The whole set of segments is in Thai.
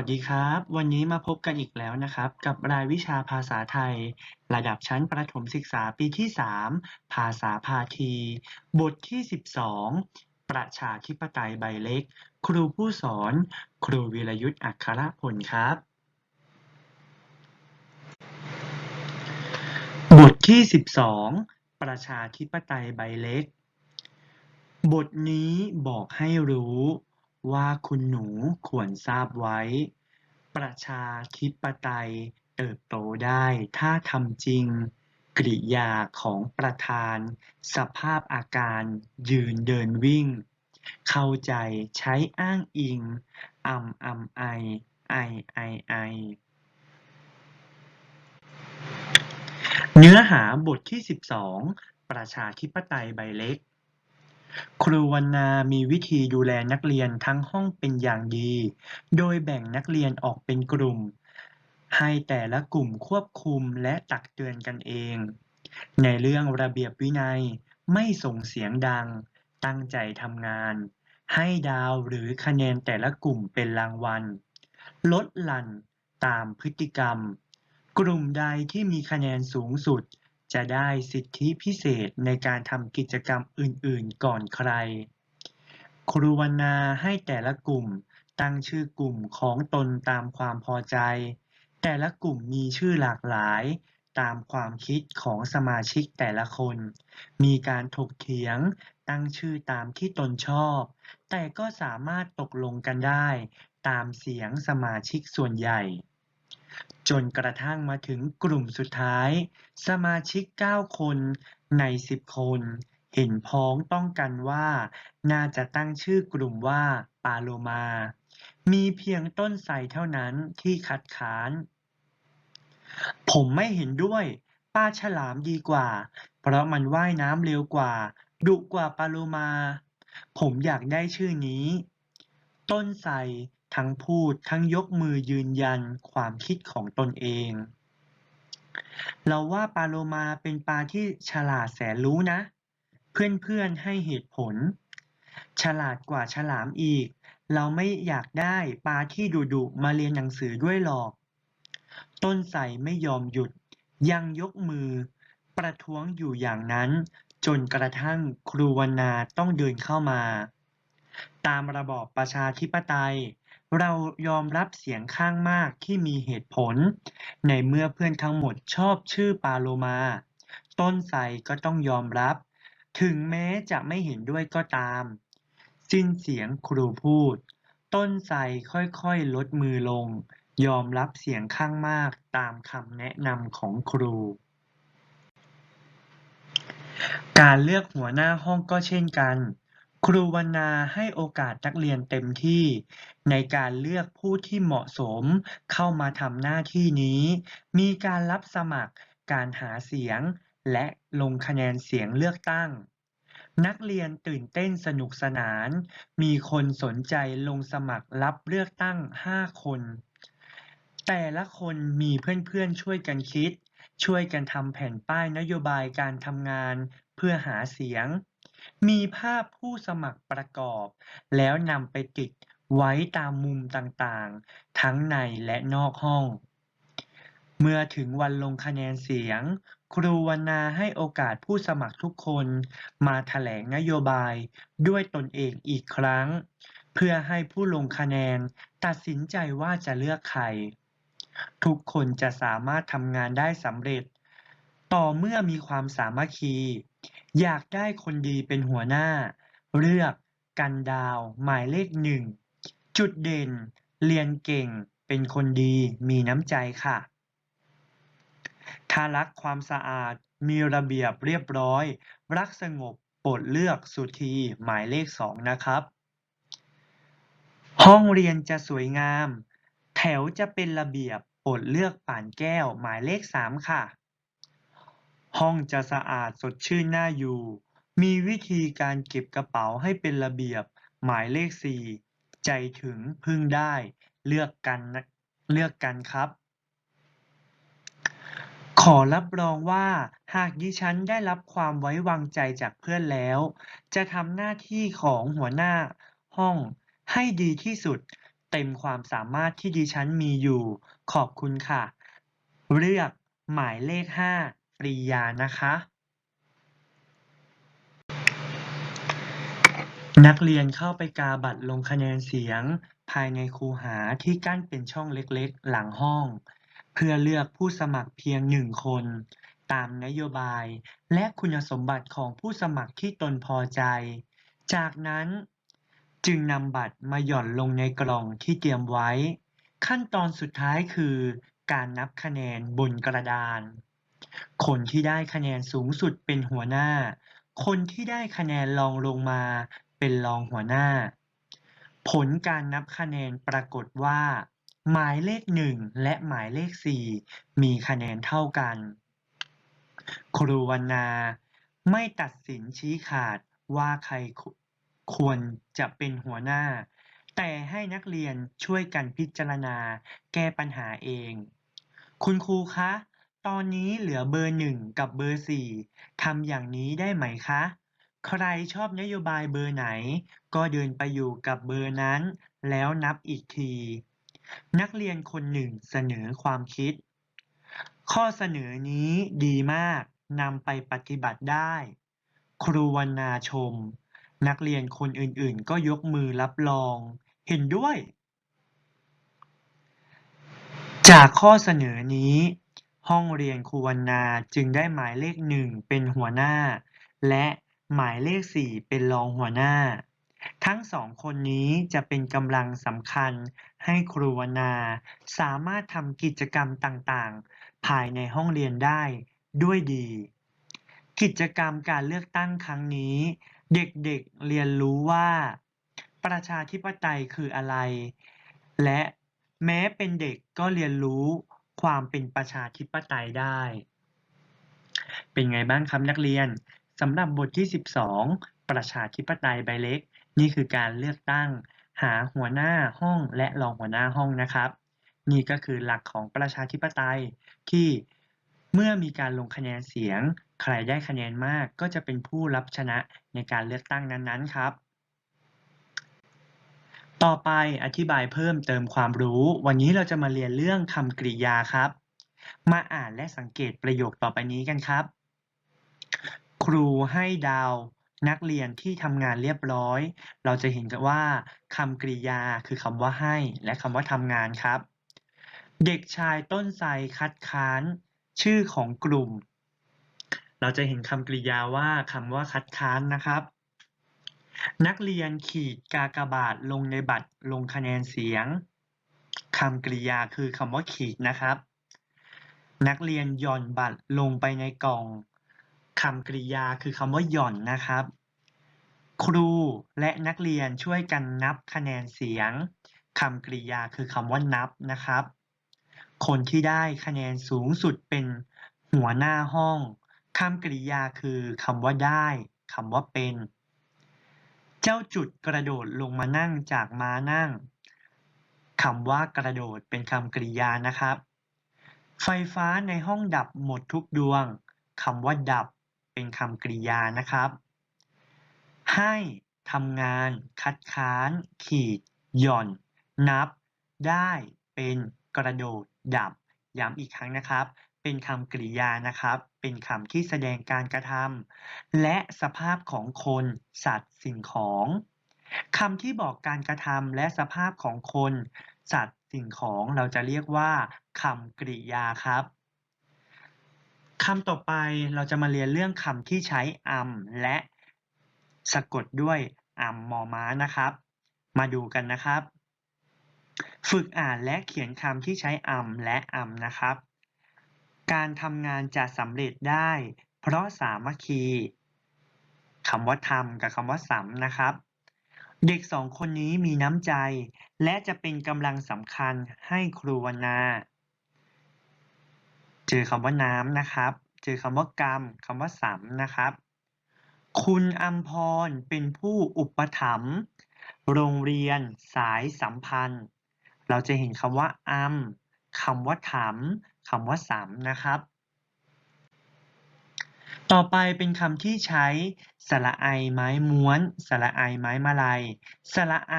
สวัสดีครับ วันนี้มาพบกันอีกแล้วนะครับ กับรายวิชาภาษาไทย ระดับชั้นประถมศึกษาปีที่ 3 ภาษาพาทีบทที่ 12 ประชาธิปไตยใบเล็ก ครูผู้สอน ครูวีรยุทธ์อัครพลครับ บทที่ 12 ประชาธิปไตยใบเล็ก บทนี้บอกให้รู้ ว่าคุณหนูควรทราบไว้ ประชาธิปไตยเติบโตได้ถ้าทำจริง กริยาของประธาน สภาพอาการยืนเดินวิ่ง เข้าใจใช้อ้างอิงอำอำไอไอไอไอเนื้อหาบทที่ 12 ประชาธิปไตยใบเล็ก ครูวรรณามีวิธีดูแลนักเรียนทั้งห้องเป็นอย่างดี โดยแบ่งนักเรียนออกเป็นกลุ่ม ให้แต่ละกลุ่มควบคุมและตักเตือนกันเอง ในเรื่องระเบียบวินัย ไม่ส่งเสียงดัง ตั้งใจทำงาน ให้ดาวหรือคะแนนแต่ละกลุ่มเป็นรางวัล ลดหลั่นตามพฤติกรรม กลุ่มใดที่มีคะแนนสูงสุด จะได้สิทธิพิเศษในการทำกิจกรรมอื่นๆ ก่อนใคร ครูวรรณาให้แต่ละกลุ่มตั้งชื่อกลุ่มของตนตามความพอใจ แต่ละกลุ่มมีชื่อหลากหลายตามความคิดของสมาชิกแต่ละคน มีการถกเถียงตั้งชื่อตามที่ตนชอบ แต่ก็สามารถตกลงกันได้ ตามเสียงสมาชิกส่วนใหญ่ จนกระทั่งมาถึงกลุ่มสุดท้าย สมาชิก 9 คนใน 10 คน เห็นพ้องต้องกันว่า น่าจะตั้งชื่อกลุ่มว่าปาโลมา มีเพียงต้นไทรเท่านั้นที่คัดค้าน ผมไม่เห็นด้วยปลาฉลามดีกว่า เพราะมันว่ายน้ำเร็วกว่า ดุกว่าปาโลมา ผมอยากได้ชื่อนี้ ต้นไทร ทั้งพูดทั้งยกมือยืนยันความคิดของตนเอง เราว่าปาโลมาเป็นปลาที่ฉลาดแสนรู้นะ เพื่อนๆให้เหตุผล ฉลาดกว่าฉลามอีก เราไม่อยากได้ปลาที่ดุๆมาเรียนหนังสือด้วยหรอก ต้นไทรไม่ยอมหยุด ยังยกมือ ประท้วงอยู่อย่างนั้น จนกระทั่งครูวรรณาต้องเดินเข้ามา ตามระบอบประชาธิปไตย เรายอมรับเสียงข้างมากที่มีเหตุผล ในเมื่อเพื่อนทั้งหมดชอบชื่อปาโลมา ต้นไทรก็ต้องยอมรับ ถึงแม้จะไม่เห็นด้วยก็ตาม สิ้นเสียงครูพูด ต้นไทรค่อยๆ ลดมือลง ยอมรับเสียงข้างมากตามคำแนะนำของครู การเลือกหัวหน้าห้องก็เช่นกัน ครูวรรณาให้โอกาสนักเรียนเต็มที่ในการเลือกผู้ที่เหมาะสมเข้ามาทำหน้าที่นี้ มีการรับสมัคร การหาเสียง และลงคะแนนเสียงเลือกตั้ง นักเรียนตื่นเต้นสนุกสนาน มีคนสนใจลงสมัครรับเลือกตั้ง 5 คน แต่ละคนมีเพื่อนๆช่วยกันคิด ช่วยกันทำแผ่นป้ายนโยบายการทำงานเพื่อหาเสียง มีภาพผู้สมัครประกอบ แล้วนำไปติดไว้ตามมุมต่างๆ ทั้งในและนอกห้อง เมื่อถึงวันลงคะแนนเสียง ครูวรรณาให้โอกาสผู้สมัครทุกคน มาแถลงนโยบายด้วยตนเองอีกครั้ง เพื่อให้ผู้ลงคะแนนตัดสินใจว่าจะเลือกใคร ทุกคนจะสามารถทำงานได้สำเร็จ ต่อเมื่อมีความสามัคคี อยากได้คนดีเป็นหัวหน้า เลือกกันดาวหมายเลขหนึ่ง จุดเด่น เรียนเก่ง เป็นคนดีมีน้ำใจค่ะ ถ้ารักความสะอาดมีระเบียบเรียบร้อย รักสงบโปรดเลือกสุธีหมายเลขสองนะครับ ห้องเรียนจะสวยงาม แถวจะเป็นระเบียบโปรดเลือกป่านแก้วหมายเลขสามค่ะ ห้องจะสะอาดสดชื่นน่าอยู่ มีวิธีการเก็บกระเป๋าให้เป็นระเบียบ หมายเลขสี่ใจถึงพึ่งได้ เลือกกันนะเลือกกันครับ ขอรับรองว่าหากดิฉันได้รับความไว้วางใจจากเพื่อนแล้ว จะทำหน้าที่ของหัวหน้าห้องให้ดีที่สุด เต็มความสามารถที่ดิฉันมีอยู่ ขอบคุณค่ะ เลือกหมายเลข 5 ปรียานะคะ นักเรียนเข้าไปกาบัตรลงคะแนนเสียง ภายในคูหาที่กั้นเป็นช่องเล็กๆ หลังห้อง เพื่อเลือกผู้สมัครเพียงหนึ่งคน ตามนโยบายและคุณสมบัติของผู้สมัครที่ตนพอใจ จากนั้นจึงนำบัตรมาหย่อนลงในกล่องที่เตรียมไว้ ขั้นตอนสุดท้ายคือการนับคะแนนบนกระดาน คนที่ได้คะแนนสูงสุดเป็นหัวหน้า คนที่ได้คะแนนรองลงมาเป็นรองหัวหน้า ผลการนับคะแนนปรากฏว่า หมายเลขหนึ่งและหมายเลขสี่มีคะแนนเท่ากัน ครูวรรณาไม่ตัดสินชี้ขาดว่าใครควรจะเป็นหัวหน้า แต่ให้นักเรียนช่วยกันพิจารณาแก้ปัญหาเอง คุณครูคะ ตอนนี้เหลือเบอร์หนึ่งกับเบอร์สี่ ทำอย่างนี้ได้ไหมคะ ใครชอบนโยบายเบอร์ไหน ก็เดินไปอยู่กับเบอร์นั้น แล้วนับอีกที นักเรียนคนหนึ่งเสนอความคิด ข้อเสนอนี้ดีมากนำไปปฏิบัติได้ ครูวรรณาชม นักเรียนคนอื่นๆ ก็ยกมือรับรอง เห็นด้วย จากข้อเสนอนี้ ห้องเรียนครูวรรณาจึงได้หมายเลขหนึ่งเป็นหัวหน้า และหมายเลขสี่เป็นรองหัวหน้า ทั้งสองคนนี้จะเป็นกำลังสำคัญให้ครูวรรณาสามารถทำกิจกรรมต่างๆ ภายในห้องเรียนได้ด้วยดี กิจกรรมการเลือกตั้งครั้งนี้ เด็กๆเรียนรู้ว่า ประชาธิปไตยคืออะไร และแม้เป็นเด็กก็เรียนรู้ ความเป็นประชาธิปไตยได้ เป็นไงบ้างครับนักเรียนสำหรับบทที่ 12 ประชาธิปไตยใบเล็ก นี่คือการเลือกตั้ง หาหัวหน้าห้องและรองหัวหน้าห้องนะครับ นี่ก็คือหลักของประชาธิปไตยที่เมื่อมีการลงคะแนนเสียง ใครได้คะแนนมากก็จะเป็นผู้รับชนะในการเลือกตั้งนั้นๆครับ ต่อไปอธิบายเพิ่มเติมความรู้ วันนี้เราจะมาเรียนเรื่องคำกริยาครับ มาอ่านและสังเกตประโยคต่อไปนี้กันครับ ครูให้ดาว นักเรียนที่ทำงานเรียบร้อย เราจะเห็นกันว่าคำกริยาคือคำว่าให้ และคำว่าทำงานครับ เด็กชายต้นไทรคัดค้าน ชื่อของกลุ่ม เราจะเห็นคำกริยาว่าคำว่าคัดค้านนะครับ นักเรียนขีดกากบาทลงในบัตรลงคะแนนเสียงคำกริยาคือคำว่าขีดนะครับ นักเรียนหย่อนบัตรลงไปในกล่องคำกริยาคือคำว่าหย่อนนะครับ ครูและนักเรียนช่วยกันนับคะแนนเสียงคำกริยาคือคำว่านับนะครับ คนที่ได้คะแนนสูงสุดเป็นหัวหน้าห้องคำกริยาคือคำว่าได้คำว่าเป็น จ้าจุดกระโดดลงมานั่งจากม้านั่งคำว่ากระโดดเป็นคำกริยานะครับ ไฟฟ้าในห้องดับหมดทุกดวงคำว่าดับเป็นคำกริยานะครับ ให้ทำงาน คัดค้าน ขีด หย่อน นับ ได้เป็นกระโดดดับย้ำอีกครั้งนะครับ เป็นคำกริยานะครับ เป็นคำที่แสดงการกระทำและสภาพของคน สัตว์ สิ่งของคำที่บอกการกระทำและสภาพของคน สัตว์ สิ่งของเราจะเรียกว่าคำกริยาครับคำต่อไปเราจะมาเรียนเรื่องคำที่ใช้อัมและสะกดด้วยอัมมอม้านะครับ มาดูกันนะครับ ฝึกอ่านและเขียนคำที่ใช้อัมและอัมนะครับ การทำงานจะสำเร็จได้ เพราะสามัคคีคำว่าทำกับคำว่าสำนะครับ เด็กสองคนนี้มีน้ำใจ และจะเป็นกำลังสำคัญให้ครูวรรณาเจอคำว่าน้ำนะครับ เจอคำว่ากรรมคำว่าสำนะครับ คุณอัมพรเป็นผู้อุปถัมภ์โรงเรียนสายสัมพันธ์ เราจะเห็นคำว่าอัมคำว่าถำ คำว่าสำนะครับ ต่อไปเป็นคำที่ใช้สระไอไม้ม้วนสระไอไม้มาลัยสระไอ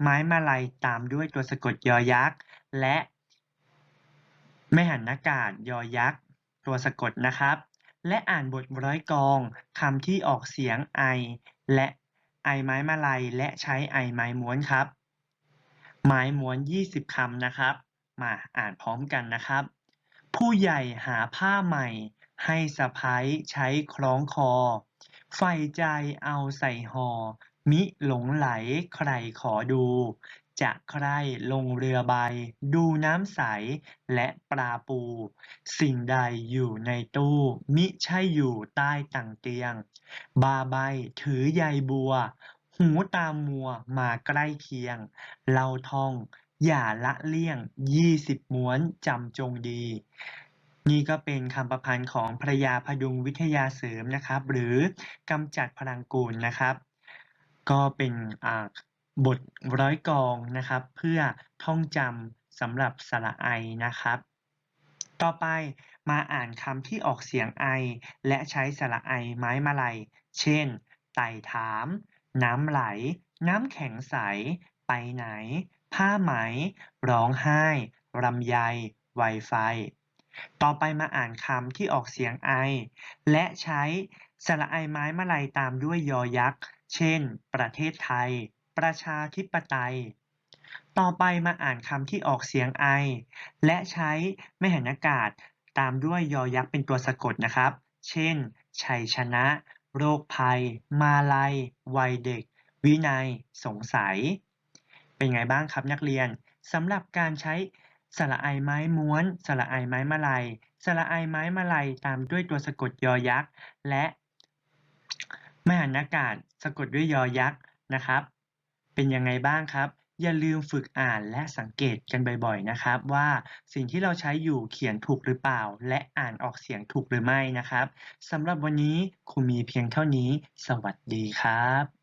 ไม้มาลัยตามด้วยตัวสะกดยอยักษ์ และไม่หันอากาศยอยักษ์ ตัวสะกดนะครับ และอ่านบทร้อยกองคำที่ออกเสียงไอ และไอไม้มาลัยและใช้ไอไม้ม้วนครับไม้ม้วน 20 คำนะครับ มาอ่านพร้อมกันนะครับ ผู้ใหญ่หาผ้าใหม่ ให้สะพ้ายใช้คล้องคอ ใฝ่ใจเอาใส่ห่อ มิหลงไหลใครขอดู จะใครลงเรือใบ ดูน้ำใสและปลาปู สิ่งใดอยู่ในตู้ มิใช่อยู่ใต้ตังเตียง บาใบถือใยบัว หูตามัวมาใกล้เคียง เราทอง อย่าละเลี่ยงยี่สิบม้วนจำจงดี นี่ก็เป็นคำประพันธ์ของพระยาพดุงวิทยาเสริมนะครับ หรือกำจัดพลังกูลนะครับ ก็เป็นบทร้อยกองนะครับ เพื่อท่องจำสำหรับสระไอนะครับ ต่อไปมาอ่านคำที่ออกเสียงไอ และใช้สระไอไม้มาลัย เช่น ไต่ถาม น้ำไหล น้ำแข็งใส ไปไหน ผ้าไหม ร้องไห้รำไย ไวไฟ ต่อไปมาอ่านคำที่ออกเสียงไอ และใช้สระไอไม้มาลัยตามด้วยยอยักษ์ เช่น ประเทศไทย ประชาธิปไตย ต่อไปมาอ่านคำที่ออกเสียงไอ และใช้ไม่หันอากาศตามด้วยยอยักษ์เป็นตัวสะกดนะครับ เช่น ชัยชนะ โรคภัย มาลัย วัยเด็ก วินัย สงสัย เป็นไงบ้างครับนักเรียนสำหรับการใช้สระไอไม้ม้วน สระไอไม้มาลัยสระไอไม้มาลัยตามด้วยตัวสะกดยอยักษ์ และไม่หันอากาศสะกดด้วยยอยักษ์นะครับ เป็นยังไงบ้างครับ อย่าลืมฝึกอ่านและสังเกตกันบ่อยๆนะครับ ว่าสิ่งที่เราใช้อยู่เขียนถูกหรือเปล่า และอ่านออกเสียงถูกหรือไม่นะครับสำหรับวันนี้ครูมีเพียงเท่านี้ สวัสดีครับ